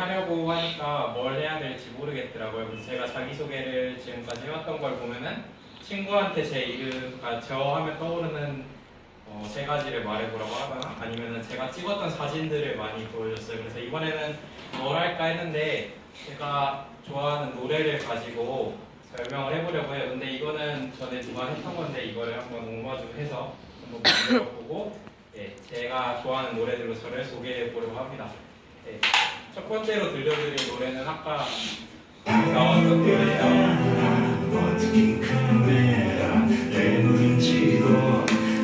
하려고 하니까 뭘 해야 될지 모르겠더라고요. 그래서 제가 자기소개를 지금까지 해왔던 걸 보면은 친구한테 제 이름, 저 하면 떠오르는 어, 세 가지를 말해보라고 하거나 아니면은 제가 찍었던 사진들을 많이 보여줬어요. 그래서 이번에는 뭘 할까 했는데 제가 좋아하는 노래를 가지고 설명을 해보려고 해요. 근데 이거는 전에 누가 했던 건데 이거를 한번 오마주해서 한번 만들어보고 예, 제가 좋아하는 노래들로 저를 소개해 보려고 합니다. 예, 첫 번째로 들려드릴 노래는 아까 나왔던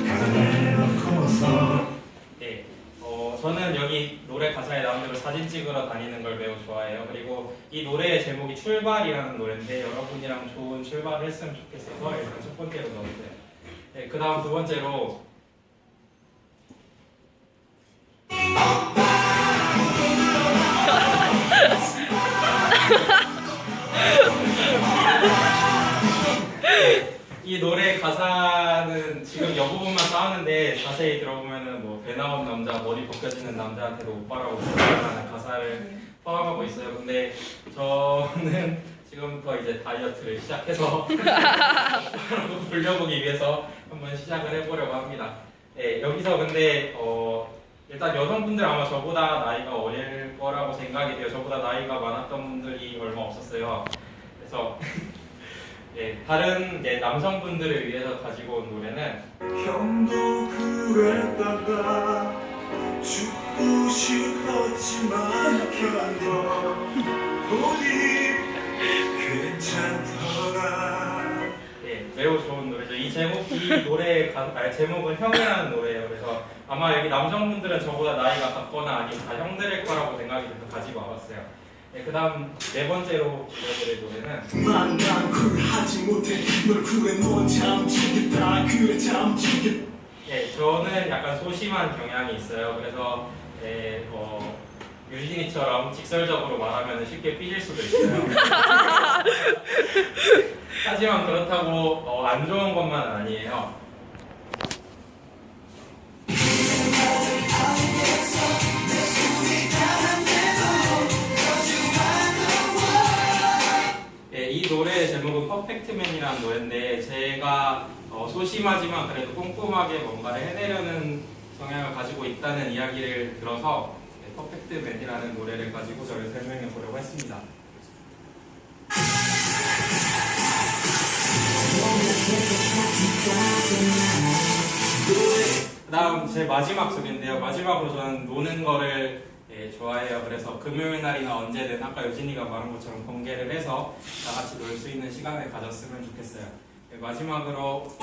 가져놓고서. 예, 어, 저는 여기 노래 가사에 나온 대로 사진 찍으러 다니는 걸 매우 좋아해요. 그리고 이 노래의 제목이 출발이라는 노래인데 여러분이랑 좋은 출발을 했으면 좋겠어서 일단 첫 번째로 넣었어요. 예, 그 다음 두 번째로 가사는 지금 여부분만 싸우는데 자세히 들어보면은 뭐배 나온 남자, 머리 벗겨지는 남자한테도 오빠라고 부르는 가사를 포함하고 있어요. 근데 저는 지금부터 이제 다이어트를 시작해서 오빠라고 불려보기 위해서 한번 시작을 해보려고 합니다. 네, 여기서 근데 어, 일단 여성분들 아마 저보다 나이가 어릴 거라고 생각이 돼요. 저보다 나이가 많았던 분들이 얼마 없었어요. 그래서 예, 다른 예, 남성분들을 위해서 가지고 온 노래는 형도 그랬다가 죽고 싶었지만 견뎌 보니 괜찮더라 예, 매우 좋은 노래죠. 이 제목, 이 노래의 가, 아니, 제목은 형이라는 노래예요. 그래서 아마 여기 남성분들은 저보다 나이가 같거나 아니면 다 형들일 거라고 생각이 돼서 가지고 와봤어요. 예, 그 다음 네 번째로 들려드릴 노래는 못해 널 구해 넌참 죽겠다 그래 참 죽겠다 예, 저는 약간 소심한 경향이 있어요. 그래서 예, 어, 유진이처럼 직설적으로 말하면 쉽게 삐질 수도 있어요. 하지만 그렇다고 어, 안 좋은 것만은 아니에요. 퍼펙트맨이라는 노래인데 제가 어, 소심하지만 그래도 꼼꼼하게 뭔가를 해내려는 성향을 가지고 있다는 이야기를 들어서 네, 퍼펙트맨이라는 노래를 가지고 저를 설명해 보려고 했습니다. 그 다음 제 마지막 소개인데요. 마지막으로 저는 노는 거를 예, 좋아해요. 그래서 금요일 날이나 언제든 아까 유진이가 말한 것처럼 공개를 해서 다 같이 놀 수 있는 시간을 가졌으면 좋겠어요. 예, 마지막으로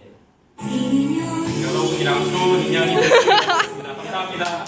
예, 여러분이랑 좋은 인연이 됐으면 좋겠습니다. 감사합니다.